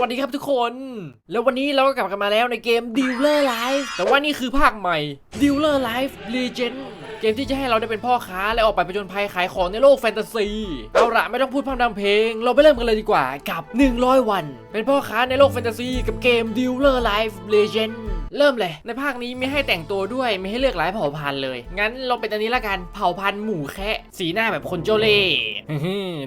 วัสดีครับทุกคน แล้ววันนี้เราก็กลับกันมาแล้วในเกม Dealer Life แต่ว่านี่คือภาคใหม่ Dealer Life Legend เกมที่จะให้เราได้เป็นพ่อค้าและออกไปผจญภัยขายของในโลกแฟนตาซีเอาละไม่ต้องพูดพร่ำทำเพลง เราไปเริ่มกันเลยดีกว่ากับ 100 วัน เป็นพ่อค้าในโลกแฟนตาซีกับเกม Dealer Life Legend เริ่มเลย ในภาคนี้ไม่ให้แต่งตัวด้วยไม่ให้เลือกหลายเผ่าพันธุ์เลย งั้นเราเป็นอันนี้ละกันเผ่าพันธุ์หมูแคะสีหน้าแบบคนเจ้าเล่ห์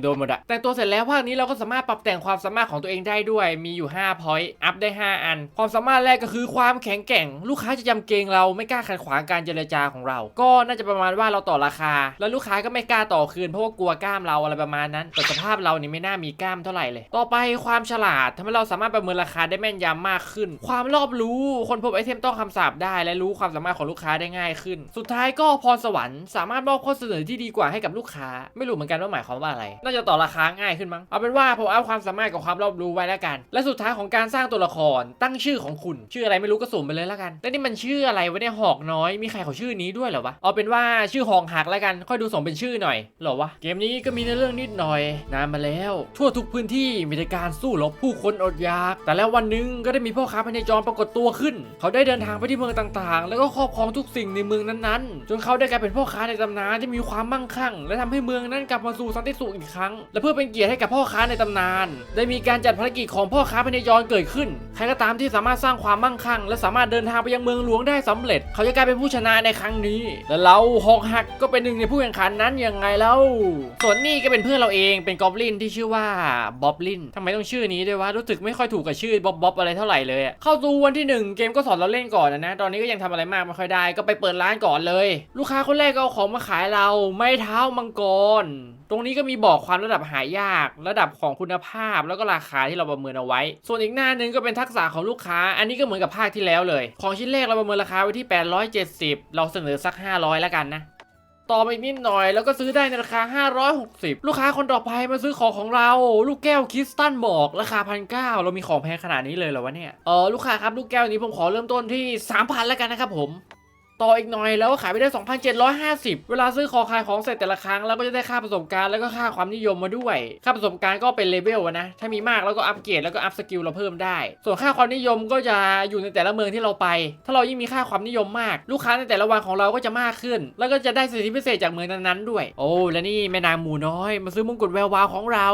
โดนหมดอะแต่งตัวเสร็จแล้วภาคนี้เราก็สามารถปรับแต่งความสามารถของตัวเองได้ด้วยมีอยู่5 point อัพได้ 5 อัน ความสามารถแรกก็คือความแข็งแกร่ง ลูกค้าจะจำเกงเราไม่กล้าขัดขวางการเจรจาของเรา ก็น่าจะประมาณว่าเราต่อราคา แล้วลูกค้าก็ไม่กล้าต่อคืนเพราะว่ากลัวกล้ามเราอะไรประมาณนั้น แต่สภาพเรานี่ไม่น่ามีกล้ามเท่าไหร่เลย ต่อไปความฉลาดทำให้เราสามารถประเมินราคาได้แม่นยำมากขึ้น ความรอบรู้คนพบไอเทมต้องคำสาปได้ และรู้ความสามารถของลูกค้าได้ง่ายขึ้น สุดท้ายก็พรสวรรค์สามารถมอบข้อเสนอที่ดีกว่าให้กับลูกค้า ไม่รู้เหมือนกันว่าหมายความว่าอะไร น่าจะต่อราคาง่ายขึ้นมั้งเอาเป็นว่าผมเอาความสามารถกับความรอบรู้ไว้แล้วกัน และสุดท้ายของการสร้างตัวละครตั้งชื่อของคุณ ชื่ออะไรไม่รู้ก็สุ่มไปเลยแล้วกันแต่นี่มันชื่ออะไรวะเนี่ยหอกน้อยมีใครเขาชื่อนี้ด้วยเหรอวะเอาเป็นว่าชื่อหอกหักแล้วกันค่อยดูสมเป็นชื่อหน่อยหรอวะเกมนี้ก็มีในเรื่องนิดหน่อยนานมาแล้ว ทั่วทุกพื้นที่มีแต่การสู้รบผู้คนอดอยาก แต่แล้ววันหนึ่งก็ได้มีพ่อค้าพเนจรปรากฏตัวขึ้น เขาได้เดินทางไปที่เมืองต่างๆ แล้วก็ครอบครองทุกสิ่งในเมืองนั้นๆ จนเขาได้กลายเป็นพ่อค้าในตำนานที่มีความมั่งคั่ง และทำให้เมืองนั้นกลับมาสู่สันติสุขอีกครั้ง และเพื่อเป็นเกียรติให้กับพ่อค้าในตำนาน ได้มีการจัดภารกิจของพ่อค้าพเนจรเกิดขึ้นใครก็ตามที่สามารถสร้างความมั่งคั่ง และสามารถเดินทางไปยังเมืองหลวงได้สำเร็จ เขาจะกลายเป็นผู้ชนะในครั้งนี้ และเราหอกหักก็เป็นหนึ่งในผู้แข่งขันนั้นยังไงแล้ว ส่วนนี่ก็เป็นเพื่อนเราเองเป็นกอบลินที่ชื่อว่าบ๊อบลินทำไมต้องชื่อนี้ด้วยวะรู้สึกไม่ค่อยถูกกับชื่อบ๊อบบ๊อบอะไรเท่าไหร่เลยเข้าสู่วันที่หนึ่งเกมก็สอนเราเล่นก่อนนะนะตอนนี้ก็ยังทำอะไรมากไม่ค่อยได้ ก็ไปเปิดร้านก่อนเลย ลูกค้าคนแรกก็เอาของมาขายเรา ไม้เท้ามังกร ตรงนี้ก็มีบอกความระดับหายาก ระดับของคุณภาพ แล้วก็ราคาที่เราประเมินเอาไว้ ส่วนอีกหน้าหนึงก็เป็นทักษะของลูกค้า อันนี้ก็เหมือนกับภาคที่แล้วเลย ของชิ้นแรกเราประเมินราคาไว้ที่ 870 เราเสนอสัก 500 แล้วกันนะต่อไปอีกนิดหน่อยแล้วก็ซื้อได้ในราคา 560 ลูกค้าคนต่อไปมาซื้อของของเรา ลูกแก้วคริสตัลบอกราคาพันเเรามีของแพงขนาดนี้เลยเหรอวะเนี่ยเออลูกค้าครับลูกแก้วนี้ผมขอเริ่มต้นที่ 3,000แล้วกันนะครับผม ต่ออีกหน่อยแล้วก็ขายไปได้ 2,750 เวลาซื้อของขายของเสร็จแต่ละครั้งเราก็จะได้ค่าประสบการณ์แล้วก็ค่าความนิยมมาด้วย ค่าประสบการณ์ก็เป็นเลเวลนะ ถ้ามีมากแล้วก็อัปเกรดแล้วก็อัพสกิลเราเพิ่มได้ ส่วนค่าความนิยมก็จะอยู่ในแต่ละเมืองที่เราไป ถ้าเรายิ่งมีค่าความนิยมมาก ลูกค้าในแต่ละวันของเราก็จะมากขึ้น แล้วก็จะได้สิทธิพิเศษจากเมืองนั้นๆด้วย โอ้ และนี่แม่นางหมูน้อย มาซื้อมงกุฎแวววาวของเรา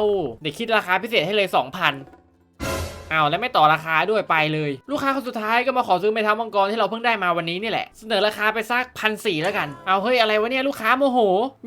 เด็กคิดราคาพิเศษให้เลย 2,000 อ้าวแล้วไม่ต่อราคาด้วยไปเลย ลูกค้าคนสุดท้ายก็มาขอซื้อไม้เท้ามังกรที่เราเพิ่งได้มาวันนี้นี่แหละ เสนอราคาไปสักพันสี่แล้วกัน เอาเฮ้ยอะไรวะเนี่ยลูกค้าโมโห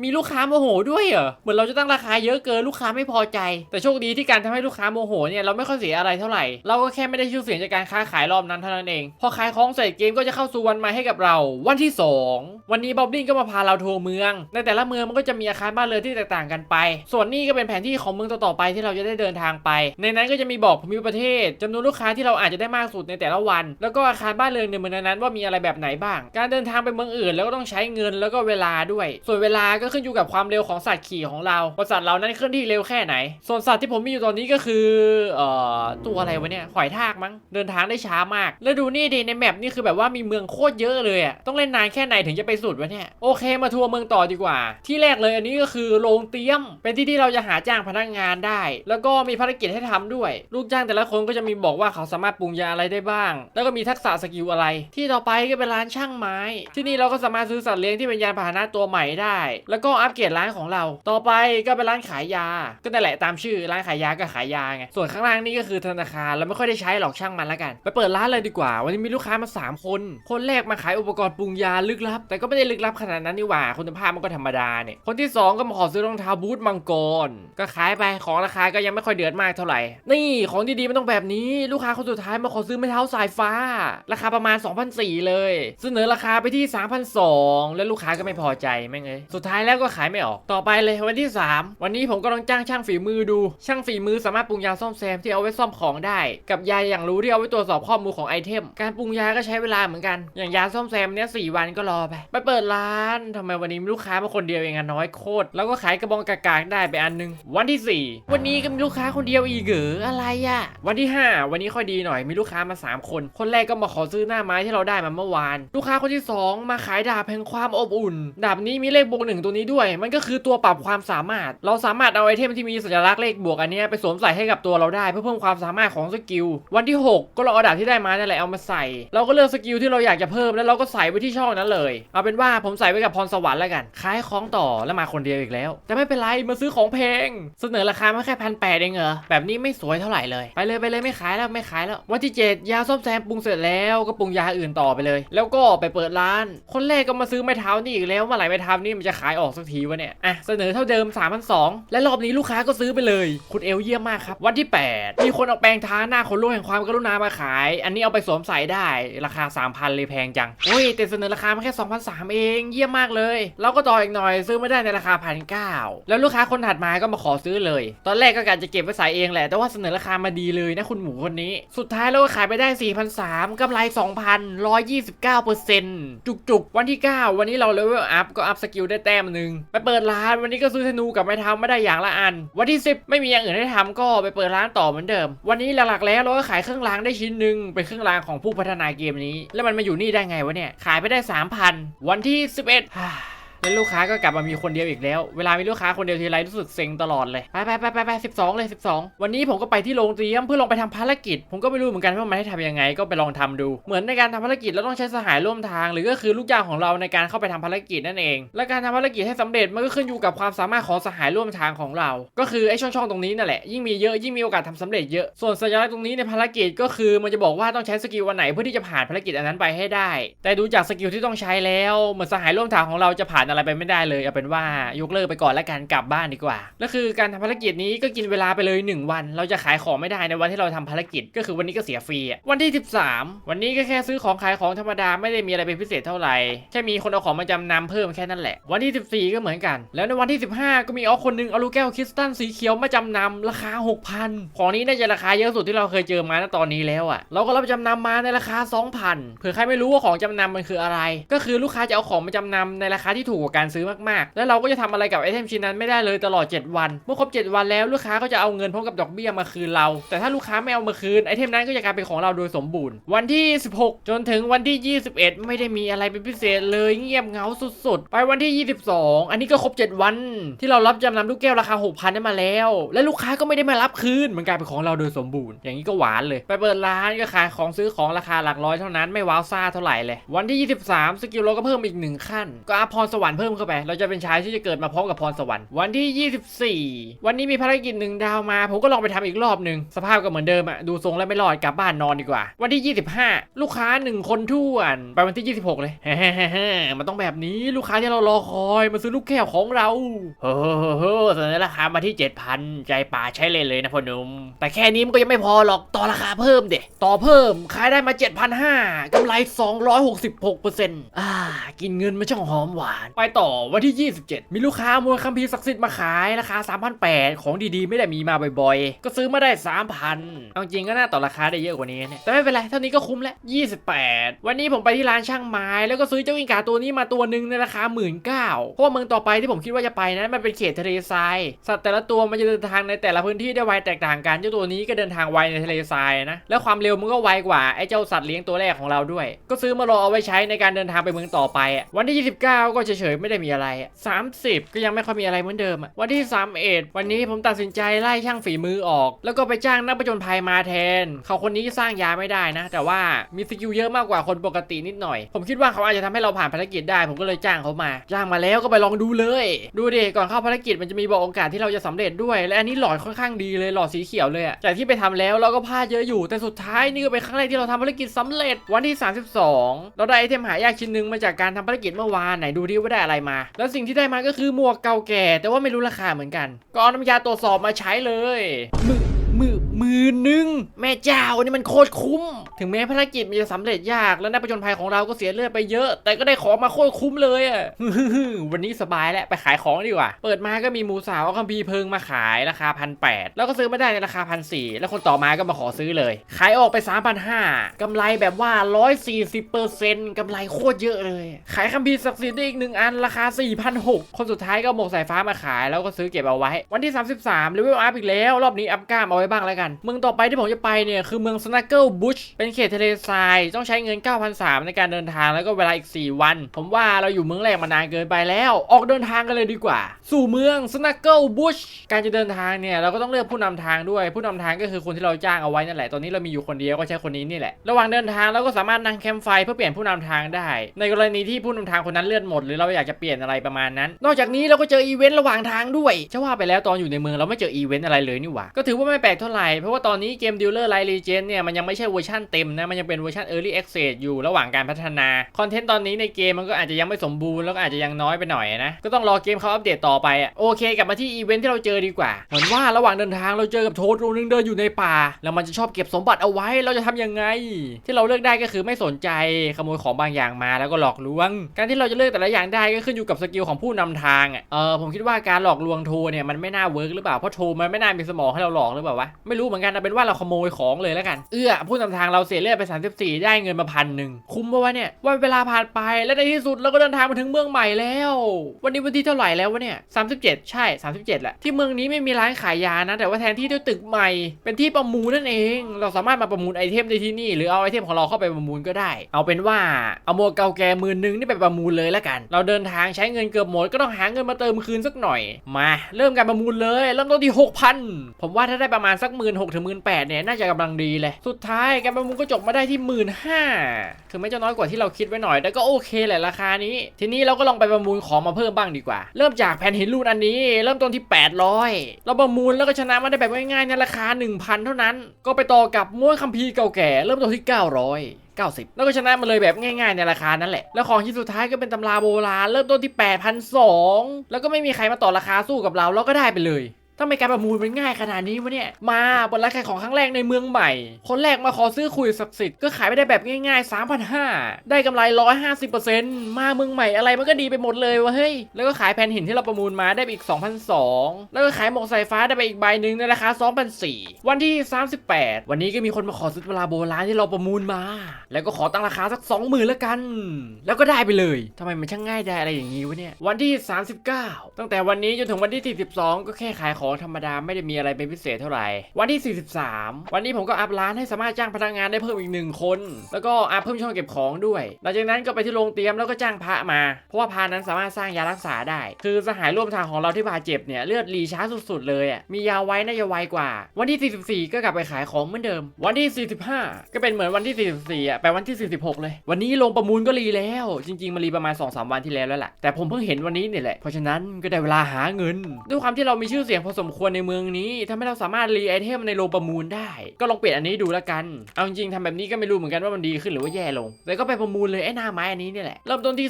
มีลูกค้าโมโหด้วยเหรอ เหมือนเราจะตั้งราคาเยอะเกินลูกค้าไม่พอใจ แต่โชคดีที่การทำให้ลูกค้าโมโหเนี่ยเราไม่ค่อยเสียอะไรเท่าไหร่ เราก็แค่ไม่ได้ชื่อเสียงจากการค้าขายรอบนั้นเท่านั้นเอง พอขายของเสร็จเกมก็จะเข้าสู่วันใหม่ให้กับเรา วันที่สองวันนี้บ๊อบบินก็มาพาเราทัวร์เมือง ในแต่ละเมืองมันก็จะมีอาคารบ้านเรือนที่แตกต่างกันไป ส่วนนี้ก็เป็นแผนที่ของเมืองต่อๆไปที่เราจะได้เดินทางไป ในนั้นก็จะมีบอกภูมิประเทศจำนวนลูกค้าที่เราอาจจะได้มากสุดในแต่ละวัน แล้วก็อาคารบ้านเรือนในเมืองนั้นว่ามีอะไรแบบไหนบ้าง การเดินทางไปเมืองอื่น แล้วก็ต้องใช้เงินแล้วก็เวลาด้วย ส่วนเวลาก็ขึ้นอยู่กับความเร็วของสัตว์ขี่ของเราว่าสัตว์เรานั้นเคลื่อนที่เร็วแค่ไหน ส่วนสัตว์ที่ผมมีอยู่ตอนนี้ก็คือเอ่อตัวอะไรวะเนี่ยหอยทากมั้งเดินทางได้ช้ามาก แล้วดูนี่ดิในแมปนี่คือแบบว่ามีเมืองโคตรเยอะเลยอะต้องเล่นนานแค่ไหนถึงจะไปสุดวะเนี่ยโอเคมาทัวร์เมืองต่อดีกว่า ที่แรกเลยอันนี้ก็คือโรงเตรียม เป็นที่ที่เราจะหาจ้างพนักงานได้ แล้วก็มีภารกิจให้ทำด้วย ลูกจ้างแต่ละคนก็จะมีบอกว่าเขาสามารถปรุงยาอะไรได้บ้าง แล้วก็มีทักษะสกิลอะไร ที่ต่อไปก็เป็นร้านช่างไม้ ที่นี่เราก็สามารถซื้อสัตว์เลี้ยงที่เป็นยานพาหนะตัวใหม่ได้ แล้วก็อัปเกรดร้านของเรา ต่อไปก็เป็นร้านขายยา ก็นั่นแหละตามชื่อร้านขายยาก็ขายยาไง ส่วนข้างล่างนี่ก็คือธนาคารเราไม่ค่อยได้ใช้หรอกช่างมันละกัน ไปเปิดร้านเลยดีกว่า วันนี้มีลูกค้ามา 3 คน คนแรกมาขายอุปกรณ์ปรุงยาลึกลับ แต่ก็ไม่ได้ลึกลับขนาดนั้นนี่หว่าคุณภาพมันก็ธรรมดาเนี่ย คนที่ 2 ก็มาขอซื้อรองเท้าบูทมังกร ก็ขายไปของราคาก็ยังไม่ค่อยเดือดมากเท่าไหร่ นี่ของดีๆมันต้องแบบนี้ลูกค้าคนสุดท้ายมาขอซื้อไม้เท้าสายฟ้า ราคาประมาณ2,400เลย เสนอราคาไปที่3,200แล้วลูกค้าก็ไม่พอใจแม่งเลยสุดท้ายแล้วก็ขายไม่ออกต่อไปเลยวันที่ 3 วันนี้ผมก็ลองจ้างช่างฝีมือดู ช่างฝีมือสามารถปรุงยาซ่อมแซมที่เอาไว้ซ่อมของได้ กับยาอย่างรู้ที่เอาไว้ตรวจสอบข้อมูลของไอเทม การปรุงยาก็ใช้เวลาเหมือนกัน อย่างยาซ่อมแซมเนี้ย4วันก็รอไป ไปเปิดร้านทำไมวันนี้มีลูกค้ามาคนเดียวเองอะน้อยโคตร แล้วก็ขายกระบองกากๆได้ไปอันนึง วันที่ 4 วันนี้ก็มีลูกค้าคนเดียวอีกเหรออะไรอะวันที่ที่ 5 วันนี้ค่อยดีหน่อยมีลูกค้ามา 3 คน คนแรกก็มาขอซื้อหน้าไม้ที่เราได้มาเมื่อวาน ลูกค้าคนที่ 2 มาขายดาบแห่งความอบอุ่น ดาบนี้มีเลขบวกหนึ่งตัวนี้ด้วย มันก็คือตัวปรับความสามารถ เราสามารถเอาไอเทมที่มีสัญลักษณ์เลขบวกอันนี้ไปสวมใส่ให้กับตัวเราได้เพื่อเพิ่มความสามารถของสกิลวันที่ 6 ก็เราเอาดาบที่ได้มานั่นแหละเอามาใส่ เราก็เลือกสกิลที่เราอยากจะเพิ่มแล้วเราก็ใส่ไว้ที่ช่องนั้นเลย เอาเป็นว่าผมใส่ไว้กับพรสวรรค์แล้วกันขายของต่อแล้วมาคนเดียวอีกแล้ว แต่ไม่เป็นไรมาซื้อของแพงเสนอราคามาแค่พันแปดเองเหรอแบบนี้ไม่สวยเท่าไหร่เลยไปเลยไปเลยไม่ขายแล้วไม่ขายแล้ว วันที่ 7 ยาซ่อมแซมปรุงเสร็จแล้วก็ปรุงยาอื่นต่อไปเลย แล้วก็ไปเปิดร้าน คนแรกก็มาซื้อไม้เท้านี่อีกแล้วเมื่อไหร่ไม้เท้านี่มันจะขายออกสักทีวะเนี่ยอะเสนอเท่าเดิม3 2 0 0และรอบนี้ลูกค้าก็ซื้อไปเลย คุณเอลเยี่ยมมากครับ วันที่ 8 มีคนเอาแปรงทาหน้าคนโลกแห่งความกรุณามาขาย อันนี้เอาไปสวมใส่ได้ราคา 3,000 เลยแพงจังโอ้ยแต่เสนอราคามาแค่2,003เองเยี่ยมมากเลยเราก็ต่ออีกหน่อยซื้อไม่ได้ในราคาพันเแล้วลูกค้าคนถัดมาก็มาขอซื้อเลย ตอนแรกก็กะจะเก็บไว้ใส่เองแหละแต่ว่าเสนอราคามาดีเลยนะคุณหมูคนนี้ สุดท้ายเราก็ขายไปได้ 4,003กำไร 2,129%จุกๆ วันที่ 9 วันนี้เราเลเวลอัพก็อัพสกิลได้แต้มหนึ่งไปเปิดร้านวันนี้ก็ซื้อธนูกับไม้เท้าไม่ได้อย่างละอัน วันที่ 10 ไม่มีอย่างอื่นให้ทำก็ไปเปิดร้านต่อเหมือนเดิม วันนี้หลักๆแล้วเราก็ขายเครื่องรางได้ชิ้นหนึ่งเป็นเครื่องรางของผู้พัฒนาเกมนี้ แล้วมันมาอยู่นี่ได้ไงวะเนี่ยขายไปได้ 3,000 วันที่ 11 แล้วลูกค้าก็กลับมามีคนเดียวอีกแล้ว เวลามีลูกค้าคนเดียวทีไรรู้สึกเซ็งตลอดเลยไปไปไปไปไปสิบสองเลยสิบสองวันนี้ผมก็ไปที่โรงเตรียมเพื่อลองไปทำภารกิจ ผมก็ไม่รู้เหมือนกันว่ามันให้ทำยังไงก็ไปลองทำดู เหมือนในการทำภารกิจเราต้องใช้สหายร่วมทาง หรือก็คือลูกจ้างของเราในการเข้าไปทำภารกิจนั่นเอง และการทำภารกิจให้สำเร็จมันก็ขึ้นอยู่กับความสามารถของสหายร่วมทางของเรา ก็คือไอ้ช่องๆตรงนี้นั่นแหละยิ่งมีเยอะยิ่งมีโอกาสทำสำเร็จเยอะส่วนสัญลักษณ์ตรงนี้ในภารกิจก็คือมันจะบอกว่าต้องใช้สกิลวันไหนเพื่อที่จะผ่านภารกิจอันนั้นไปให้ได้ แต่ดูจากสกิลที่ต้องใช้แล้วเหมือนสหายร่วมทางของเราจะผ่านอะไรไปไม่ได้เลยเอาเป็นว่ายกเลิกไปก่อนแล้วกันกลับบ้านดีกว่า แล้วคือการทำภารกิจนี้ก็กินเวลาไปเลย 1 วัน เราจะขายของไม่ได้ในวันที่เราทำภารกิจก็คือวันนี้ก็เสียฟรีวันที่ 13 วันนี้ก็แค่ซื้อของขายของธรรมดาไม่ได้มีอะไรเป็นพิเศษเท่าไหร่แค่มีคนเอาของมาจำนำเพิ่มแค่นั้นแหละ วันที่ 14 ก็เหมือนกัน แล้วในวันที่ 15 ก็มีออคนหนึงเอาลูกแก้วคริสตัลสีเขียวมาจำนำราคา 6,000 ของนี้น่าจะราคาเยอะสุดที่เราเคยเจอมาณตอนนี้แล้วอะเราก็รับจำนำมาในราคา 2,000เผื่อใครไม่รู้ว่าของจำนำมันคืออะไร ก็คือลูกค้าจะเอาของมาจำนำในราคาที่ถูกกว่าการซื้อมากๆ แล้วเราก็จะทำอะไรกับไอเทมชิ้นนั้นไม่ได้เลยตลอด 7 วัน เมื่อครบ 7 วันแล้วลูกค้าก็จะเอาเงินพร้อมกับดอกเบี้ยมาคืนเรา แต่ถ้าลูกค้าไม่เอามาคืนไอเทมนั้นก็จะกลายเป็นของเราโดยสมบูรณ์ วันที่ 16 จนถึงวันที่ 21 ไม่ได้มีอะไรเป็นพิเศษเลยเงียบเงาสุดๆ ไปวันที่ 22 อันนี้ก็ครบ 7 วัน ที่เรารับจำนำลูกแก้วราคา 6,000ได้มาแล้ว และลูกค้าก็ไม่ได้มารับคืนมันกลายเป็นของเราโดยสมบูรณ์ อย่างนี้ก็หวานเลย ไปเปิดร้านก็ขายของซื้อของราคาหลักร้อยเท่านั้นไม่ว้าวซ่าเท่าไหร่เลย วันที่ 23 สกิลเราก็เพิ่มอีกหนึ่งขั้น ก็อัพพรสวรรค์เพิ่มเข้าไป เราจะเป็นชายที่จะเกิดมาพร้อมกับพรสวรรค์ วันที่ 24 วันนี้มีภารกิจหนึ่งดาวมา ผมก็ลองไปทำอีกรอบหนึ่งสภาพก็เหมือนเดิมอะดูทรงแล้วไม่รอดกลับบ้านนอนดีกว่า วันที่ 25 ลูกค้า 1 คนท้วน ไปวันที่ 26 เลยฮมันต้องแบบนี้ลูกค้าที่เรารอคอยมาซื้อลูกแก้วของเราเฮ้อๆๆเสนอราคามาที่ 7,000 ใจป่าใช้เลยเลยนะพ่อหนุ่มแต่แค่นี้มันก็ยังไม่พอหรอกต่อราคาเพิ่มเด็ต่อเพิ่มขายได้มา 7,500กำไร 266%อ่ากินเงินมันช่างหอมหวานไปต่อวันที่ 27 มีลูกค้ามวยคัมภีร์ศักดิ์สิทธิ์มาขายราคา 3,800 ของดีๆ ไม่ได้มีมาบ่อยๆ ก็ซื้อมาได้ 3,000 เอาจริงก็น่าต่อราคาได้เยอะกว่านี้เนี่ย แต่ไม่เป็นไร เท่านี้ก็คุ้มแล้ว 28 วันนี้ผมไปที่ร้านช่างไม้ แล้วก็ซื้อเจ้าอิงกาตัวนี้มาตัวหนึ่งในราคา 19,000เพราะว่าเมืองต่อไปที่ผมคิดว่าจะไปนั้นมันเป็นเขตทะเลทราย สัตว์แต่ละตัวมันจะเดินทางในแต่ละพื้นที่ได้ไวแตกต่างกัน เจ้าตัวนี้ก็เดินทางไวในทะเลทรายนะ แล้วความเร็วมันก็ไวกว่าไอ้เจ้าสัตว์เลี้ยงตัวแรกของเราด้วย ก็ซื้อมารอเอาไว้ใช้ในการเดินทางไปเมืองต่อไป วันที่ 29 ก็เฉยๆ ไม่ได้มีอะไรอะ30 ก็ยังไม่ค่อยมีอะไรเหมือนเดิมอะวันที่31วันนี้ผมตัดสินใจไล่ช่างฝีมือออก แล้วก็ไปจ้างนักประจนภัยมาแทน เขาคนนี้สร้างยาไม่ได้นะ แต่ว่ามีสกิลเยอะมากกว่าคนปกตินิดหน่อย ผมคิดว่าเขาอาจจะทำให้เราผ่านภารกิจได้ ผมก็เลยจ้างเขามา จ้างมาแล้วก็ไปลองดูเลย ดูดิก่อนเข้าภารกิจมันจะมีบอกโอกาสที่เราจะสำเร็จด้วย และอันนี้หลอดค่อนข้างดีเลยหลอดสีเขียวเลยอะจากที่ไปทำแล้วเราก็พลาดเยอะอยู่แต่สุดท้ายนี่ก็เป็นครั้งแรกที่เราทำภารกิจสำเร็จวันที่ 32 เราได้ไอเทมหายากชิ้นหนึ่งมาจากการทำภารกิจเมื่อวานไหนดูดิว่าได้อะไรมา แล้วสิ่งที่ได้มาก็คือหมวกเก่าแก่ แต่ว่าไม่รู้ราคาเหมือนกัน ก็เอาน้ำยาตรวจสอบมาใช้เลยมึง มือมือหนึ่งแม่เจ้าอันนี่มันโคตรคุ้ม ถึงแม้ภารกิจมันจะสำเร็จยากแล้วนักประจนภัยของเราก็เสียเลือดไปเยอะ แต่ก็ได้ของมาโคตรคุ้มเลยอะวันนี้สบายแล้วไปขายของดีกว่า เปิดมาก็มีหมูสาวเอาคัมภีร์เพิงมาขายราคาพันแแล้วก็ซื้อมาได้ในราคาพันสแล้วคนต่อมาก็มาขอซื้อเลย ขายออกไป3,500กำไรแบบว่า 140%กำไรโคตรเยอะเลย ขายคัมภีร์ศักดิ์สิทธิ์ได้อีกหนึ่งอันราคา4,600 คนสุดท้ายก็เอาหมวกสายฟ้ามาขายแล้วก็ซื้อเก็บเอาไว้ วันที่ 33เลเวลอัพอีกแล้ว รอบนี้อัพกล้ามเอาไว้บ้างแล้วกันเมืองต่อไปที่ผมจะไปเนี่ยคือเมืองสนาเกิลบุชเป็นเขตทะเลทราย ต้องใช้เงิน 9,300 ในการเดินทางแล้วก็เวลาอีก 4 วัน ผมว่าเราอยู่เมืองแรกมานานเกินไปแล้ว ออกเดินทางกันเลยดีกว่า สู่เมืองสนาเกิลบุชการจะเดินทางเนี่ยเราก็ต้องเลือกผู้นำทางด้วย ผู้นำทางก็คือคนที่เราจ้างเอาไว้นั่นแหละตอนนี้เรามีอยู่คนเดียวก็ใช้คนนี้นี่แหละระหว่างเดินทางเราก็สามารถนั่งแคมป์ไฟเพื่อเปลี่ยนผู้นำทางได้ ในกรณีที่ผู้นำทางคนนั้นเลื่อนหมด หรือเราอยากจะเปลี่ยนอะไรประมาณนั้น นอกจากนี้เราก็เจออีเวนต์ระหว่างทางด้วยจะว่าไปแล้วตอนอยู่ในเมืองเราไม่เจออีเวนต์อะไรเลยนี่หว่าก็ถือว่าไม่แปลกเท่าไหร่เพราะว่าตอนนี้เกม Dealer Light Legend เนี่ยมันยังไม่ใช่เวอร์ชันเต็มนะ มันยังเป็นเวอร์ชัน Early Access อยู่ระหว่างการพัฒนา คอนเทนต์ตอนนี้ในเกมมันก็อาจจะยังไม่สมบูรณ์แล้วก็อาจจะยังน้อยไปหน่อยนะ ก็ต้องรอเกมเขาอัปเดตต่อไปอะโอเคกลับมาที่อีเวนต์ที่เราเจอดีกว่าเหมือนว่าระหว่างเดินทางเราเจอกับโทษตัวนึงเดินอยู่ในป่า แล้วมันจะชอบเก็บสมบัติเอาไว้เราจะทำยังไง ที่เราเลือกได้ก็คือไม่สนใจขโมยของบางอย่างมาแล้วก็หลอกลวง การที่เราจะเลือกแต่ละอย่างได้ก็ขึ้นอยู่กับสกิลของผู้นำทางอะเออผมคิดว่าการหลอกลวงโทเนี่ยมันไม่น่าเวิร์กหรือเปล่าเพราะโทมันไม่น่ามีสมองให้เราหลอกหรือเปล่าวะไม่รู้เหมือนกันเอาเป็นว่าเราขโมยของเลยแล้วกัน เอื้อผู้นำทางเราเสียเลือดไป 34 ได้เงินมาพันหนึ่งคุ้มปะวะเนี่ยวันเวลาผ่านไปและในที่สุดเราก็เดินทางมาถึงเมืองใหม่แล้ว วันนี้วันที่เท่าไหร่แล้ววะเนี่ย 37 ใช่ 37แหละที่เมืองนี้ไม่มีร้านขายยานะ แต่ว่าแทนที่ด้วยตึกใหม่เป็นที่ประมูลนั่นเอง เราสามารถมาประมูลไอเทมได้ที่นี่ หรือเอาไอเทมของเราเข้าไปประมูลก็ได้ เอาเป็นว่าเอาหมกเก่าแก่หมื่นหนึ่งนี่ไปประมูลเลยแล้วกัน เราเดินทางใช้เงินเกือบหมดก็ต้องหาเงินมาเติมคืนสักหน่อยมา เริ่มการประมูลเลย เริ่มต้นที่6,000ผมว่าถ้าได้ประมาณสักหมื่นหกถึงหมื่นแปดเนี่ยน่าจะกำลังดีเลย สุดท้ายการประมูลก็จบมาได้ที่หมื่นห้าถึงแม้จะน้อยกว่าที่เราคิดไว้หน่อย แต่ก็โอเคแหละราคานี้ ทีนี้เราก็ลองไปประมูลของมาเพิ่มบ้างดีกว่า เริ่มจากแผ่นหินรูนอันนี้ เริ่มต้นที่ 800 เราประมูลแล้วก็ชนะมาได้แบบง่ายๆในราคา 1,000 เท่านั้น ก็ไปต่อกับม้วนคัมภีร์เก่าแก่ เริ่มต้นที่ 900 90แล้วก็ชนะมาเลยแบบง่ายๆ ในราคานั้นแหละ แล้วของชิ้นสุดท้ายก็เป็นตำราโบราณเริ่มต้นที่ 8,200 แล้วก็ไม่มีใครมาต่อราคาสู้กับเราเราก็ได้ไปเลย ทำไมการประมูลมันง่ายขนาดนี้วะเนี่ย มาบนร้านขายของครั้งแรกในเมืองใหม่ คนแรกมาขอซื้อคุยศักดิ์สิทธิ์ก็ขายไม่ได้แบบง่ายๆ 3,500 ได้กำไร 150%มาเมืองใหม่อะไรมันก็ดีไปหมดเลยวะเฮ้ย แล้วก็ขายแผ่นหินที่เราประมูลมาได้ไปอีก 2,200 แล้วก็ขายหมวกสายฟ้าได้ไปอีกใบหนึ่งในราคา 2,400 วันที่ 38 วันนี้ก็มีคนมาขอซื้อเวลาโบราณที่เราประมูลมา แล้วก็ขอตั้งราคาสัก 20,000แล้วกัน แล้วก็ได้ไปเลยทำไมมันช่างง่ายได้อะไรอย่างนี้วะเนี่ย วันที่ 39 ตั้งแต่วันนี้จนถึงวันที่ 42 ก็แค่ขายของธรรมดาไม่ได้มีอะไรเป็นพิเศษเท่าไหร่ วันที่ 43 วันนี้ผมก็อัพร้านให้สามารถจ้างพนักงานได้เพิ่มอีกหนึ่งคน แล้วก็อัพเพิ่มช่องเก็บของด้วยหลังจากนั้นก็ไปที่โรงเตรียมแล้วก็จ้างพระมา เพราะว่าพระนั้นสามารถสร้างยารักษาได้ คือสหายร่วมทางของเราที่บาดเจ็บเนี่ยเลือดรีช้าสุดๆเลยอะมียาไว้น่าจะไวกว่า วันที่ 44 ก็กลับไปขายของเหมือนเดิม วันที่ 45 ก็เป็นเหมือนวันที่ 44อะไปวันที่ 46 เลย วันนี้ลงประมูลก็รีแล้ว จริง ๆมันรีประมาณ2-3วันที่แล้วแล้วแหละแต่ผมเพิ่งเห็นวันนี้เนี่ยแหละเพราะฉะนั้นก็ได้เวลาหาเงิน ด้วยความที่เรามีชื่อเสียงพอสมควรในเมืองนี้ทำให้เราสามารถรีไอเทมในโรงประมูลได้ ก็ลองเปลี่ยนอันนี้ดูแล้วกัน เอาจริงๆทำแบบนี้ก็ไม่รู้เหมือนกันว่ามันดีขึ้นหรือว่าแย่ลง แต่ก็ไปประมูลเลยไอ้หน้าไม้อันนี้นี่แหละเริ่มต้นที่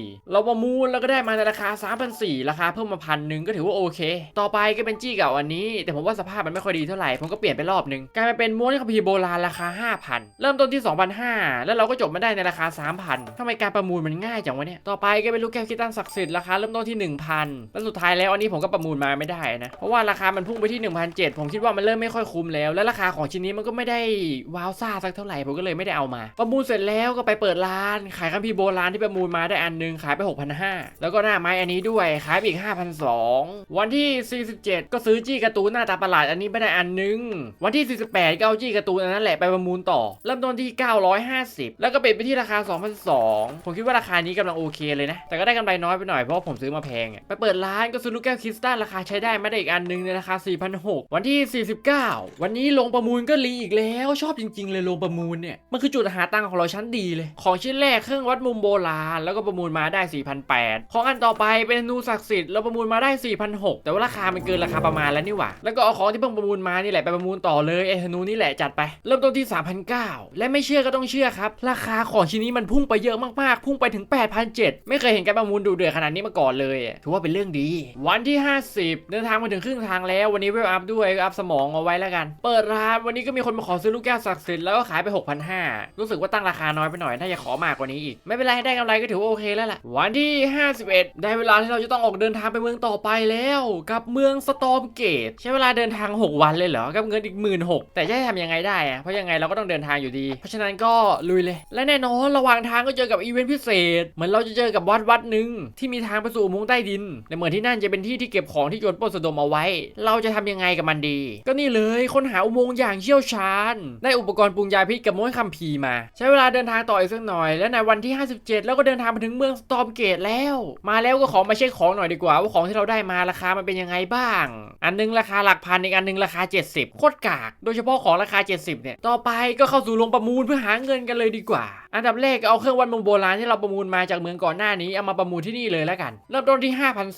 2,004เราประมูลแล้วก็ได้มาในราคา3,004ราคาเพิ่มมาพันหนึ่งก็ถือว่าโอเค ต่อไปก็เป็นจี้เก่าอันนี้ แต่ผมว่าสภาพมันไม่ค่อยดีเท่าไหร่ผมก็เปลี่ยนไปรอบหนึงกลายมาเป็นม้วนคัมภีร์โบราณราคา 5,000 เริ่มต้นที่ 2,500 แล้วเราก็จบมาได้ในราคา 3,000ทำไมการประมูลมันง่ายจังวะเนี่ยต่อไปก็เป็นลูกแก้วคิตันศักดิ์สิทธิ์ราคาเริ่มต้นที่ 1,000 แล้วสุดท้ายแล้วอันนี้ผมก็ประมูลมาไม่ได้นะเพราะว่าราคามันพุ่งไปที่ 1,700ผมคิดว่ามันเริ่มไม่ค่อยคุ้มแล้ว และราคาของชิ้นนี้มันก็ไม่ได้ว้าวซ่าสักเท่าไหร่ผมก็เลยไม่ได้เอามา ประมูลเสร็จแล้วก็ไปเปิดร้าน ขายคัมภีร์โบราณที่ประมูลมาได้อันหนึงขายไป 6,500 แล้วก็หน้าไม้อันนี้ด้วยขายไปอีก 5,200 วันที่ 47 ก็ซื้อจี้การ์ตูนหน้าตาประหลาดอันนี้ไม่ได้อันหนึง วันที่ 48 ก็เอาจี้การ์ตูนอันนั้นแหละไปประมูลต่อ เริ่มต้นที่ 950 แล้วก็ปิดไปที่ราคา 2,200 ผมคิดว่าราคานี้กำลังโอเคเลยนะ แต่ก็ได้กำไรน้อยไปหน่อยเพราะผมซื้อมาแพงไปเปิดร้านก็ซื้อลูกแก้วคริสตัลราคาใช้ได้ไม่ได้อีกอันหนึงในราคา 4,600 วันที่ 49 วันนี้ลงประมูลก็รีอีกแล้ว ชอบจริง ๆ เลยลงประมูลเนี่ย มันคือจุดหาตังค์ของเราชั้นดีเลย ของชิ้นแรกเครื่องวัดมุมโบราณ แล้วก็ประมูลมาได้ 4,800 ของอันต่อไปเป็นธนูศักดิ์สิทธิ์เราประมูลมาได้ 4,600 แต่ว่าราคามันเกินราคาประมาณแล้วนี่หว่า แล้วก็เอาของที่เพิ่งประมูลมานี่แหละไปประมูลต่อเลยไอ้ธนูนี่แหละจัดไป เริ่มต้นที่ 3,900 และไม่เชื่อก็ต้องเชื่อครับ ราคาของชิ้นนี้มันพุ่งไปเยอะมากๆ พุ่งไปถึง 8,700 ไม่เคยเห็นการประมูลดูเดือดขนาดนี้มาก่อนเลยอะถือว่าเป็นเรื่องดี วันที่ 50 เดินทางมาถึงครึ่งทางแล้ววันนี้เวลอัพด้วยอัพสมองเอาไว้แล้วกัน เปิดร้านวันนี้ก็มีคนมาขอซื้อลูกแก้วศักดิ์สิทธิ์แล้วก็ขายไป 6,500 รู้สึกว่าตั้งราคาน้อยไปหน่อยน่าจะขอมากกว่านี้อีก ไม่เป็นไรได้กำไรก็ถือว่าโอเคแล้วล่ะ วันที่ 51 ได้เวลาที่เราจะต้องออกเดินทางไปเมืองต่อไปแล้ว กับเมืองสตอมเกตใช้เวลาเดินทาง 6 วันเลยเหรอกับเงินอีก1 6ื่นแต่จะทำยังไงได้อะเพราะยังไงเราก็ต้องเดินทางอยู่ดี เพราะฉะนั้นก็ลุยเลย และแน่นอนระหว่างทางก็เจอกับอีเวนต์พิเศษ เหมือนเราจะเจอกับวัดวัดหนึ่งที่มีทางไปสู่อุงใต้ดินในเหมือนที่นั่นจะเป็นที่ที่เก็บของที่โจรปล้นสะดมเอาไว้ เราจะทำยังไงกับมันดี ก็นี่เลยค้นหาอุโมงค์อย่างเชี่ยวชาญได้อุปกรณ์ปรุงยาพิษกับม้วนคัมภีร์มา ใช้เวลาเดินทางต่ออีกสักหน่อย และในวันที่ 57 แล้วก็เดินทางมาถึงเมืองสตอมเกตแล้ว มาแล้วก็ขอมาเช็คของหน่อยดีกว่า ว่าของที่เราได้มาราคามันเป็นยังไงบ้าง อันนึงราคาหลักพันอีกอันนึงราคา 70 โคตรกาก โดยเฉพาะของราคา 70 เนี่ย ต่อไปก็เข้าสู่โรงประมูลเพื่อหาเงินกันเลยดีกว่า อันดับแรกเอาเครื่องวัดมุมโบราณที่เราประมูลมาจากเมืองก่อนหน้านี้เอามาประมูลที่นี่เลยแล้วกัน เริ่มต้นที่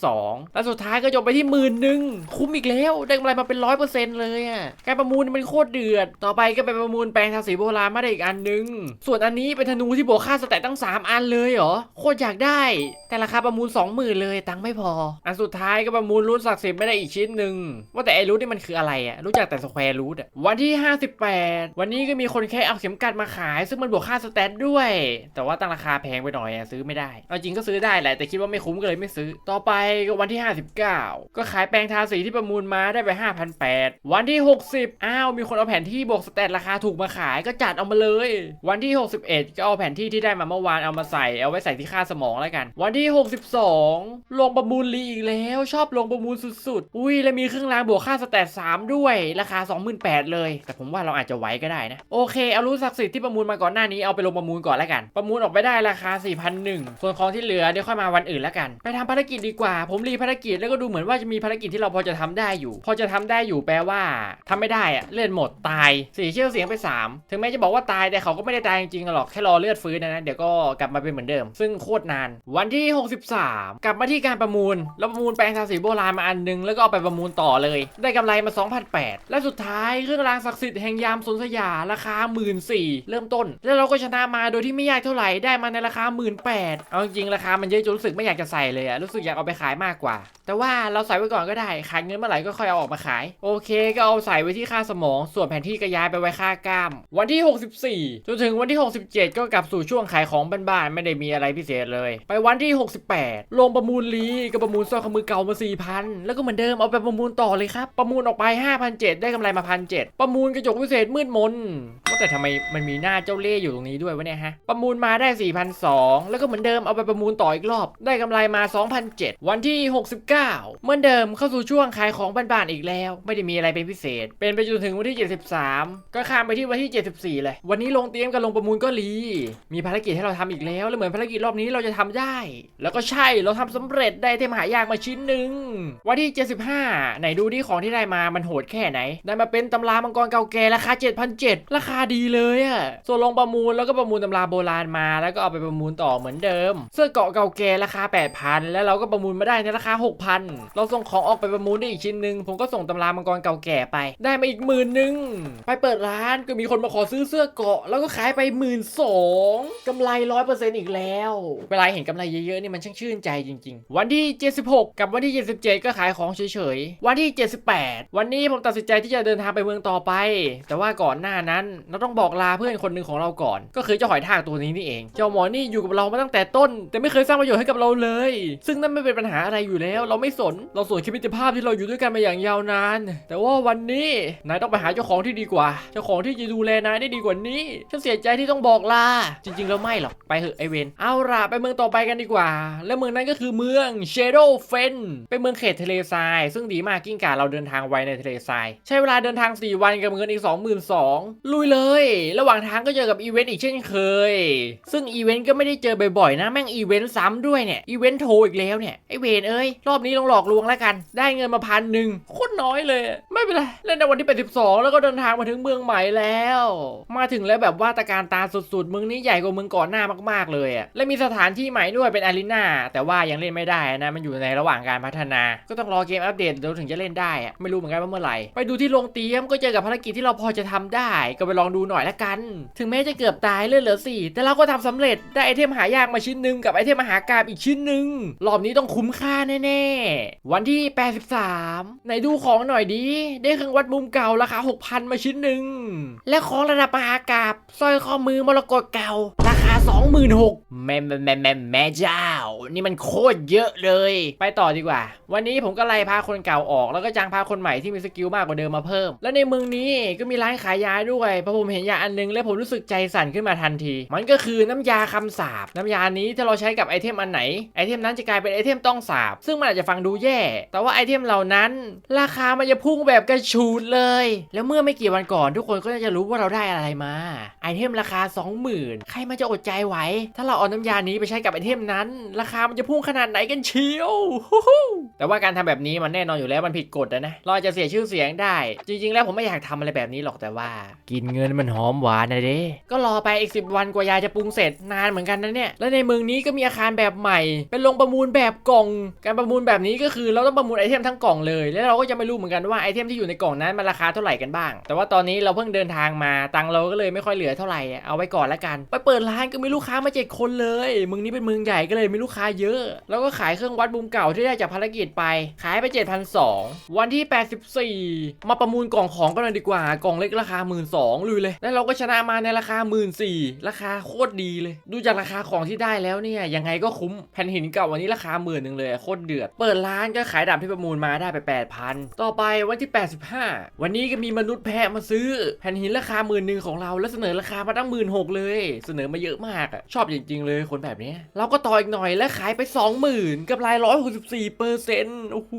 5,200แล้วสุดท้ายก็จบไปที่หมื่นหนึ่งคุ้มอีกแล้ว ได้กำไรมาเป็นร้อยเปอร์เซ็นต์เลยอะการประมูลมันโคตรเดือด ต่อไปก็ไปประมูลแปลงทาสีโบราณมาได้อีกอันนึง ส่วนอันนี้เป็นธนูที่บวกค่าสแตทตั้ง 3 อันเลยเหรอ โคตรอยากได้ แต่ราคาประมูล 20,000 เลยตังค์ไม่พอ อันสุดท้ายก็ประมูลรูทศักดิ์สิทธิ์ไม่ได้อีกชิ้นหนึ่งว่าแต่ไอรูทนี่มันคืออะไรอะรู้จักแต่สแควร์รูทอะวันที่ 58 วันนี้ก็มีคนแค่เอาเข็มกัดมาขาย ซึ่งมันบวกค่าสแตทด้วย แต่ว่าตั้งราคาแพงไปหน่อยอะซื้อไม่ได้เอาจริงก็ซื้อได้แหละแต่คิดว่าไม่คุ้มก็เลยไม่ซื้อ ต่อไปก็วันที่ 59 ก็ขายแปลงทาสีที่ประมูลมาได้ไป 5,800 วันที่ 60 อ้าว มีคนเอาแผนที่บวกสแตทราคาถูกมาขายก็จัดเอามาเลย วันที่ 61 ก็เอาแผนที่ที่ได้มาเมื่อวานเอามาใส่ เอาไว้ใส่ที่ค่าสมองแล้วกัน วันที่ 62 ลงประมูลลีอีกแล้ว ชอบลงประมูลสุดๆ อุ้ย แล้วมีเครื่องรางบวกค่าสแตท3ด้วย ราคา 28,000 เลย แต่ผมว่าเราอาจจะไหวก็ได้นะ โอเค เอารู้ศักดิ์สิทธิ์ที่ประมูลมาก่อนหน้านี้เอาไปลงประมูลก่อนแล้วกัน ประมูลออกไปได้ราคา 4,001ส่วนของที่เหลือเดี๋ยวค่อยมาวันอื่นแล้วกัน ไปทำภารกิจดีกว่า ผมรีภารกิจแล้วก็ดูเหมือนว่าจะมีภารกิจที่เราพอจะทำได้อยู่ พอจะทำได้อยู่แปลว่าทำไม่ได้อะเลือดหมดตายสี่เชี่ยวเสียงไป 3 ถึงแม้จะบอกว่าตายแต่เขาก็ไม่ได้ตายจริงๆหรอกแค่รอเลือดฟื้นนะนะเดี๋ยวก็กลับมาเป็นเหมือนเดิม ซึ่งโคตรนาน วันที่ 63 กลับมาที่การประมูลแล้วประมูลแปลงทาสีโบราณมาอันนึงแล้วก็เอาไปประมูลต่อเลย ได้กำไรมา 2,008 และสุดท้ายเครื่องรางศักดิ์สิทธิ์แห่งยามสนสยาราคา 1 4ื่นเริ่มต้น แล้วเราก็ชนะมาโดยที่ไม่ยากเท่าไหร่ได้มาในราคา 1 8ื่นเอาจริงราคามันเยอะจนรู้สึกไม่อยากจะใส่เลยอะรู้สึกอยากเอาไปขายมากกว่า แต่ว่าเราใส่ไว้ก่อนก็ได้ขายเงินเมื่อไหร่ก็ค่อยเอาออกมาขาย โอเค ก็เอาใส่ไว้ที่ค่าสมอง ส่วนแผนที่ก็ย้ายไปไว้ค่ากล้าม วันที่ 64 จนถึงวันที่ 67 ก็กลับสู่ช่วงขายของบ้านๆไม่ได้มีอะไรพิเศษเลย ไปวันที่ 68 ลงประมูลลีก็ประมูลสร้อยข้อมือเก่ามา 4,000 แล้วก็เหมือนเดิมเอาไปประมูลต่อเลยครับ ประมูลออกไป 5,700 ได้กำไรมา1,700 ประมูลกระจกวิเศษมืดมนว่าแต่ทำไมมันมีหน้าเจ้าเล่ห์อยู่ตรงนี้ด้วยวะเนี่ยฮะ ประมูลมาได้ 4,200 แล้วก็เหมือนเดิมเอาไปประมูลต่ออีกรอบ ได้กำไรมา2,007วันที่ 69 เหมือนเดิมเข้าสู่ช่วงขายของบ้านๆอีกแล้ว ไม่ได้มีอะไรเป็นพิเศษ เป็นไปจนถึงวันที่ 73 ก็ข้ามไปที่วันที่ 74 เลย วันนี้ลงเตรียมกับลงประมูลก็รี มีภารกิจให้เราทำอีกแล้ว แล้วเหมือนภารกิจรอบนี้เราจะทำได้ แล้วก็ใช่เราทำสำเร็จได้เทมหายากมาชิ้นหนึ่งวันที่ 75 ไหนดูที่ของที่ได้มามันโหดแค่ไหน ได้มาเป็นตำรามังกรเก่าแก่ราคา 7,700ราคาดีเลยอะส่วนลงประมูลแล้วก็ประมูลตำราโบราณมา แล้วก็เอาไปประมูลต่อเหมือนเดิม เสื้อเกาะเก่าแก่ราคา 8,000 แล้วเราก็ประมูลมาได้ในราคา 6,000 เราส่งของออกไปประมูลได้อีกชิ้นหนึ่งผมก็ส่งตำรามังกรเก่าแก่ไป ได้มาอีกหมื่นหนึ่งไปเปิดร้านก็มีคนมาขอซื้อเสื้อเกาะ แล้วก็ขายไปหมื่นสองกำไรร้อยเปอร์เซ็นต์อีกแล้ว เวลาเห็นกำไรเยอะๆนี่มันช่างชื่นใจจริง ๆ วันที่ 76 กับวันที่ 77 ก็ขายของเฉยๆ วันที่ 78 วันนี้ผมตัดสินใจที่จะเดินทางไปเมืองต่อไป แต่ว่าก่อนหน้านั้นเราต้องบอกลาเพื่อนคนหนึ่งของเราก่อน ก็คือเจ้าหอยทากตัวนี้นี่เอง เจ้าหมอนี่อยู่กับเรามาตั้งแต่ต้น แต่ไม่เคยสร้างประโยชน์ให้กับเราเลย ซึ่งนั่นไม่เป็นปัญหาอะไรอยู่แล้ว เราไม่สนเราสนแค่มิตรภาพที่เราอยู่ด้วยกันมาอย่างยาวนาน แต่ว่าวันนี้นายต้องไปหาเจ้าของที่ดีกว่า เจ้าของที่จะดูแลนายได้ดีกว่านี้ฉันเสียใจที่ต้องบอกลาจริง ๆ แล้วไม่หรอกไปเหอะไอเวนเอาล่ะไปเมืองต่อไปกันดีกว่า และเมืองนั้นก็คือเมือง Shadow f e n เป็นเมืองเขตทะเลทราย ซึ่งดีมากกิ้งก่าเราเดินทางไวในทะเลทราย ใช้เวลาเดินทาง 4 วันกับเงินอีก 22,000ลุยเลย ระหว่างทางก็เจอกับอีเวนต์อีกเช่นเคย ซึ่งอีเวนต์ก็ไม่ได้เจอบ่อยๆนะแม่งอีเวนต์ซ้ำด้วยเนี่ยอีเวนต์โทรอีกแล้วเนี่ยไอเวนเอ้ยรอบนี้ลองหลอกลวงแล้วกันได้เงินมาพันหนึ่งโคตรน้อยเลย ไม่เป็นไรเล่นในวันที่ 82 แล้วก็เดินทางมาถึงเมืองใหม่แล้ว มาถึงแล้วแบบว่าตะการตาสุดๆเมืองนี้ใหญ่กว่าเมืองก่อนหน้ามากๆเลยอะและมีสถานที่ใหม่ด้วยเป็นอารีนาแต่ว่ายังเล่นไม่ได้นะมันอยู่ในระหว่างการพัฒนา ก็ต้องรอเกมอัปเดตเดี๋ยวถึงจะเล่นได้อะไม่รู้เหมือนกันว่าเมื่อไหร่ไปดูที่โรงเตรียมก็เจอกับภารกิจที่เราพอจะทำได้ ก็ไปลองดูหน่อยละกัน ถึงแม้จะเกือบตายเลือดเหลือสี่แต่เราก็ทำสำเร็จได้ไอเทมหายากมาชิ้นหนึ่งกับไอเทมมหากราบอีกชิ้นหนึ่งรอบนี้ต้องคุ้มค่าแน่ๆวันที่13 ไหนดูของหน่อยดี ได้เครื่องวัดมุมเก่าราคา 6,000 มาชิ้นหนึ่ง และของระดับมหากาบสร้อยข้อมือมรกตเก่า ราคา26,000แม่แม่แม่แม่แม่เจ้า นี่มันโคตรเยอะเลย ไปต่อดีกว่า วันนี้ผมก็ไล่พาคนเก่าออก แล้วก็จ้างพาคนใหม่ที่มีสกิลมากกว่าเดิมมาเพิ่ม และในเมืองนี้ก็มีร้านขายยาด้วยพอผมเห็นยาอันนึงแล้วผมรู้สึกใจสั่นขึ้นมาทันที มันก็คือน้ำยาคำสาบน้ำยานี้ถ้าเราใช้กับไอเทมอันไหนไอเทมนั้นจะกลายเป็นไอเทมต้องสาบ ซึ่งมันอาจจะฟังดูแย่ แต่ว่าไอเทมเหล่านั้น ราคามันจะพุ่งแบบกระชูดเลย แล้วเมื่อไม่กี่วันก่อน ทุกคนก็จะรู้ว่าเราได้อะไรมา ไอเทมราคา 20,000 ใครมันจะอดใจไหว ถ้าเราเอาน้ำยานี้ไปใช้กับไอเทมนั้น ราคามันจะพุ่งขนาดไหนกันเชียวแต่ว่าการทำแบบนี้มันแน่นอนอยู่แล้วมันผิดกฎนะนะ เราจะเสียชื่อเสียงได้ จริง ๆ แล้วผมไม่อยากทำอะไรแบบนี้หรอกแต่ว่า กินเงินมันหอมหวานนะเด้ก็รอไปอีก10วันกว่ายาจะปรุงเสร็จนานเหมือนกันนะเนี่ย และในเมืองนี้ก็มีอาคารแบบใหม่ เป็นโรงประมูลแบบกล่อง การประมูลแบบนี้ก็คือเราต้องประมูลไอเทมทั้งกล่องเลย แล้วเราก็จะไม่รู้เหมือนกันว่าไอเทมที่อยู่ในกล่องนั้นมันราคาเท่าไหร่กันบ้าง แต่ว่าตอนนี้เราเพิ่งเดินทางมาตังเราก็เลยไม่ค่อยเหลือเท่าไหร่เอาไว้ก่อนละกัน ไปเปิดร้านก็มีลูกค้ามาเจ็ดคนเลยมืองนี้เป็นเมืองใหญ่ก็เลยมีลูกค้าเยอะ แล้วก็ขายเครื่องวัดบูมเก่าที่ได้จากภารกิจไป ขายไป 7,200 วันที่ 84 มาประมูลกล่องของกันเลยดีกว่า กล่องเล็กราคา 1 2ื่นลุยเลย แล้วเราก็ชนะมาในราคา 1 4ื่นราคาโคตรดีเลย ดูจากราคาของที่ได้แล้วเนี่ย ยังไงก็คุ้ม แผ่นหินเก่าวันนี้ราคาหมื่นหนึ่งเลย โคตรเดือด เปิดร้านก็ขายดาบที่ประมูลมาได้ไป 8,000 ต่อไปวันที่ 85 วันนี้ก็มีมนุษย์แพะมาซื้อ แผ่นหินราคาหมื่นหนึ่งของเรา แล้วเสนอราคามาตั้งหมื่นหกเลย เสนอมาเยอะมากอะชอบจริง ๆ เลยคนแบบนี้เราก็ต่ออีกหน่อยและขายไป 20,000กับราย164เปอร์เซ็นต์โอ้โห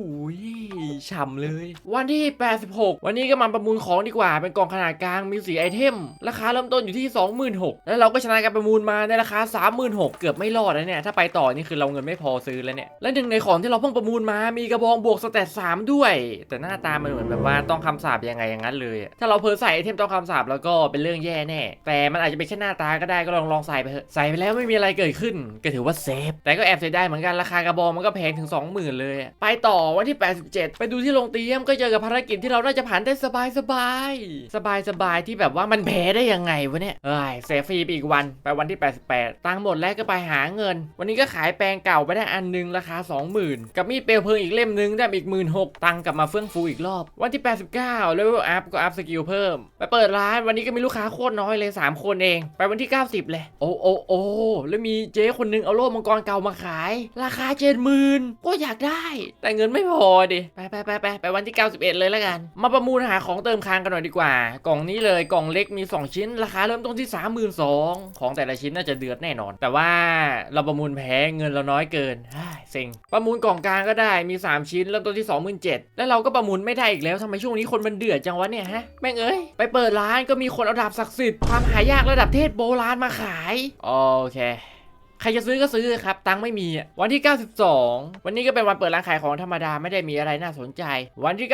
ฉ่ำเลย วันที่ 86 วันนี้ก็มาประมูลของดีกว่าเป็นกล่องขนาดกลางมีสีไอเทม ราคาเริ่มต้นอยู่ที่ 26,000แล้วเราก็ชนะการประมูลมาในราคา 36,000เกือบไม่รอดแล้วเนี่ยถ้าไปต่อนี่คือเราเงินไม่พอซื้อแล้วเนี่ยและหนึ่งในของที่เราเพิ่งประมูลมามีกระบองบวกสเตต3ด้วย แต่หน้าตามันเหมือนแบบว่าต้องคำสาบยังไงอย่างนั้นเลย ถ้าเราเพอใส่ไอเทมต้องคำสาบแล้วก็เป็นเรื่องแย่แน่ แต่มันอาจจะเป็นแค่หน้าตาก็ได้ก็ลองลองใส่ไปเถอะใส่ไปแล้วไม่มีอะไรเกิดขึ้น ก็ถือว่าเซฟ แต่ก็แอบเสียดายเหมือนกันราคากระบองมันก็แพงถึง 20,000 เลย ไปต่อวันที่ 87 ไปดูที่โรงเตรียมก็เจอกับภารกิจที่เราน่าจะผ่านได้สบายสบายสบายสบายที่แบบว่ามันแพ้ได้ยังไงวะเนี่ยเอ้ยเซฟฟรีไปอีกวันไปวันที่ 88 ตังหมดแล้วก็ไปหาเงิน วันนี้ก็ขายแปลงเก่าไปได้อันหนึงราคา 20,000 กับมีดเปลวเพลิงอีกเล่มหนึงได้อีก 16,000ตังกลับมาเฟื่องฟูอีกรอบ วันที่ 89เลเวลอัพก็อัพสกิลเพิ่ม ไปเปิดร้านวันนี้ก็มีลูกค้าโคตรน้อยเลย 3 คนเอง ไปวันที่ 90 เลย โอ้โอ้โอ้แล้วมีเจ๊คนหนึงเอาโล่มังกรเก่ามาขาย ราคา70,000ก็อยากได้ แต่เงินไม่พอดิ ไปไปไปไปไปวันที่ 91 เลยแล้วกัน มาประมูลหาของเติมคางกันหน่อยดีกว่า กล่องนี้เลยกล่องเล็กมี 2 ชิ้น ราคาเริ่มต้นที่ 32,000ของแต่ละชิ้นน่าจะเดือดแน่นอน แต่ว่าเราประมูลแพ้เงินเราน้อยเกินเฮ้ยเซ็งประมูลกล่องกลางก็ได้มี 3 ชิ้นเริ่มต้นที่ 27,000แล้วเราก็ประมูลไม่ได้อีกแล้วทำไมช่วงนี้คนมันเดือดจังวะเนี่ยฮะแม่งเอ้ยไปเปิดร้านก็มีคนเอาดาบศักดิ์สิทธิ์ความหายากระดับเทพโบราณมาขายโอเค ใครจะซื้อก็ซื้อครับ ตังค์ไม่มีวันที่ 92 วันนี้ก็เป็นวันเปิดร้านขายของธรรมดาไม่ได้มีอะไรน่าสนใจ วันที่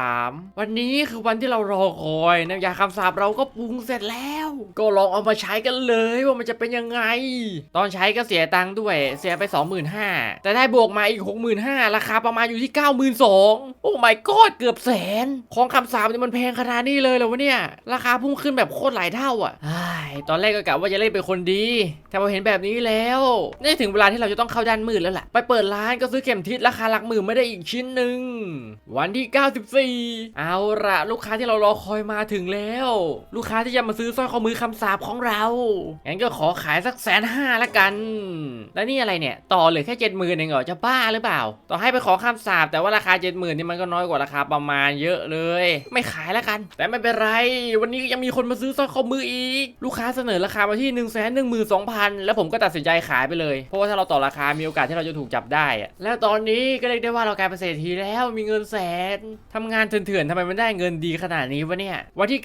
93 วันนี้คือวันที่เรารอคอยน้ำยาคำสาปเราก็ปรุงเสร็จแล้ว ก็ลองเอามาใช้กันเลยว่ามันจะเป็นยังไง ตอนใช้ก็เสียตังค์ด้วย เสียไป 25,000แต่ได้บวกมาอีก 65,000ราคาประมาณอยู่ที่ 92,000โอ้ my god เกือบแสน ของคำสาปนี่มันแพงขนาดนี้เลยเหรอวะเนี่ย ราคาพุ่งขึ้นแบบโคตรหลายเท่าอะอ้ายตอนแรกก็กะว่าจะเล่นเป็นคนดี แต่พอเห็นแบบนี้แล้วนี่ถึงเวลาที่เราจะต้องเข้าด้านมืดแล้วแหละ ไปเปิดร้านก็ซื้อเข็มทิศราคาหลักหมื่นไม่ได้อีกชิ้นหนึ่ง วันที่ 94 เอาละลูกค้าที่เรารอคอยมาถึงแล้ว ลูกค้าที่จะมาซื้อสร้อยข้อมือคำสาปของเรา งั้นก็ขอขายสักแสนห้าละกัน แล้วนี่อะไรเนี่ย ต่อเหลือแค่เจ็ดหมื่นเองเหรอ จะบ้าหรือเปล่า ต่อให้ไปขอคำสาปแต่ว่าราคาเจ็ดหมื่นนี่มันก็น้อยกว่าราคาประมาณเยอะเลย ไม่ขายละกัน แต่ไม่เป็นไร วันนี้ยังมีคนมาซื้อสร้อยข้อมืออีก ลูกค้าเสนอราคามาที่1นึ่งแสนหนึ่งหมื่นสองพันแล้วผมก็ตัดสินใจขายไปเลย เพราะว่าถ้าเราต่อราคา มีโอกาสที่เราจะถูกจับได้อะแล้วตอนนี้ก็เรียกได้ว่าเรากลายเป็นเศรษฐีแล้วมีเงินแสนทำงานเถื่อนๆทำไมมันได้เงินดีขนาดนี้วะเนี่ย วันที่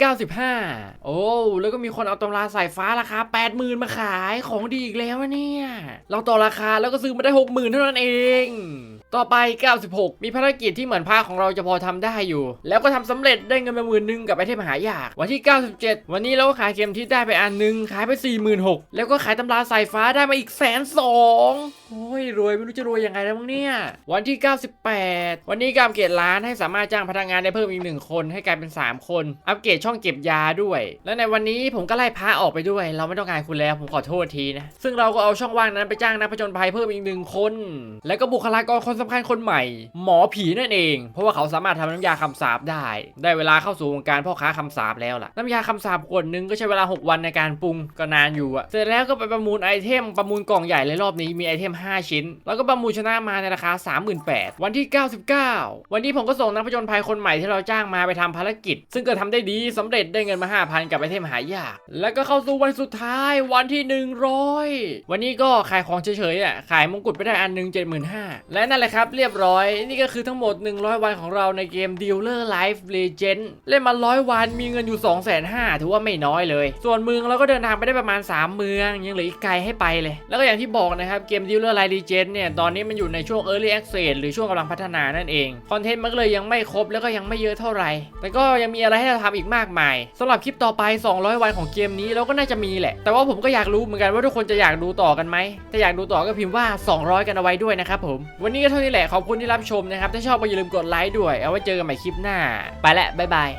95 โอ้แล้วก็มีคนเอาตำราสายฟ้าราคา 80,000 มาขายของดีอีกแล้ววะเนี่ย เราต่อราคาแล้วก็ซื้อมาได้ 60,000 เท่านั้นเอง ต่อไป 96 มีภารกิจที่เหมือนภาคของเราจะพอทำได้อยู่ แล้วก็ทำสำเร็จได้เงินมาหมื่นหนึ่งกับไอเทมหายาก วันที่ 97 วันนี้เราก็ขายเกมที่ได้ไปอันหนึ่งขายไป 46,000 แล้วก็ขายตำราสายฟ้าได้มาอีกแสนสอง โอ้ยรวยไม่รู้จะรวยยังไงแล้วมั้งเนี่ย วันที่ 98 วันนี้กอัปเกรดร้านให้สามารถจ้างพนักงานได้เพิ่มอีกหนึ่งคนให้กลายเป็น 3 คน อัปเกรดช่องเก็บยาด้วย และในวันนี้ผมก็ไล่พระออกไปด้วย เราไม่ต้องการคุณแล้วผมขอโทษทีนะ ซึ่งเราก็เอาช่องว่างนั้นไปจ้างนักผจญภัยเพิ่มอีกหนึ่งคน แล้วก็บุคลากรคนสำคัญคนใหม่ หมอผีนั่นเอง เพราะว่าเขาสามารถทำน้ำยาคำสาปได้ ได้เวลาเข้าสู่วงการพ่อค้าคำสาปแล้วล่ะ น้ำยาคำสาปขวดหนึงก็ใช้เวลา 6 วันในการปรุงก็นานอยู่อะเสร็จแล้วก็ไปประมูลไอเทมประมูลกล่องใหญ่เลยรอบนี้มีไอเทม5 ชิ้น แล้วก็ประมูลชนะมาในราคา 38,000วันที่ 99 วันนี้ผมก็ส่งนักผจญภัยคนใหม่ที่เราจ้างมาไปทำภารกิจ ซึ่งก็ทำได้ดีสำเร็จได้เงินมา 5,000กับไอเทมหายาก แล้วก็เข้าสู่วันสุดท้ายวันที่ 100 วันนี้ก็ขายของเฉยๆอะขายมงกุฎไปได้อันหนึ่ง75,000และนั่นแหละครับเรียบร้อย นี่ก็คือทั้งหมด 100 วันของเราในเกม Dealer Life Legend เล่นมา100วันมีเงินอยู่ 250,000ถือว่าไม่น้อยเลย ส่วนเมืองเราก็เดินทางไปได้ประมาณ 3 เมืองยังเหลืออีกไกลให้ไปเลย แล้วก็อย่างที่บอกนะครับเกม Dealer Life Legend เนี่ยตอนนี้มันอยู่ในช่วง Early Access หรือช่วงกำลังพัฒนานั่นเองคอนเทนต์มันก็เลยยังไม่ครบแล้วก็ยังไม่เยอะเท่าไหร่ แต่ก็ยังมีอะไรให้เราทำอีกมากมายสำหรับคลิปต่อไป 200 วันของเกมนี้เราก็น่าจะมีแหละ แต่ว่าผมก็อยากรู้เหมือนกันว่าทุกคนจะอยากดูต่อกันไหมถ้าอยากดูต่อก็พิมพ์ว่า 200 กันเอาไว้ด้วยนะครับผมวันนี้ก็เท่านี้แหละขอบคุณที่รับชมนะครับถ้าชอบก็อย่าลืมกดไลค์ด้วยเอาไว้เจอกันใหม่คลิปหน้า ไปละบ๊ายบาย